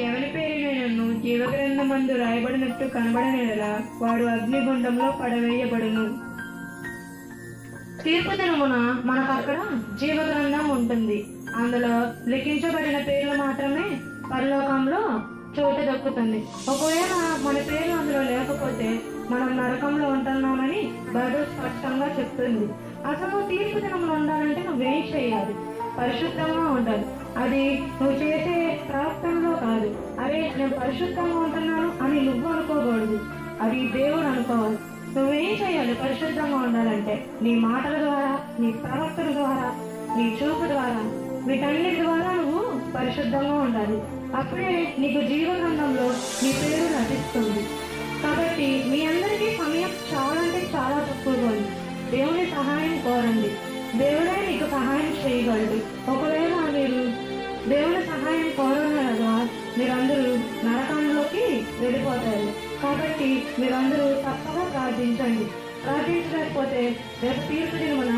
ఎవరి పేరునైనను జీవగ్రంథమందు రాయబడినట్టు కనబడనేలా వాడు అగ్నిగుండంలో పడవేయబడును. తీర్పు దినమున మనకు అక్కడ జీవగ్రంథం ఉంటుంది. అందులో లిఖించబడిన పేర్లు మాత్రమే పరలోకంలో చోటు దక్కుతుంది. ఒకవేళ మన పేరు అందులో లేకపోతే మనం నరకంలో ఉంటున్నామని బైబిల్ స్పష్టంగా చెప్తుంది. అసలు తీర్పు దినములు ఉండాలంటే నువ్వేం చేయాలి? పరిశుద్ధంగా ఉండాలి. అది నువ్వు చేసే పరిశుద్ధంగా ఉంటున్నాను అని నువ్వు అనుకోకూడదు. అది దేవుడు అనుకోవాలి. నువ్వేం చేయాలి? పరిశుద్ధంగా ఉండాలంటే నీ మాటల ద్వారా నీ ప్రవర్తన ద్వారా నీ చూపు ద్వారా వీటన్నిటి ద్వారా నువ్వు పరిశుద్ధంగా ఉండాలి. అప్పుడే నీకు జీవగ్రంథంలో నీ పేరు నటిస్తుంది కాబట్టి మీ అందరికీ సమయం చాలా అంటే చాలా తక్కువగా ఉంది. దేవుని సహాయం కోరండి. దేవుడే నీకు సహాయం చేయగలడు. ఒకవేళ మీరు దేవుని సహాయం కోరగా మీరందరూ కాబట్టి మీరందరూ తప్పగా ప్రార్థించండి. ప్రార్థించలేకపోతే రేపు తీర్పు దినమున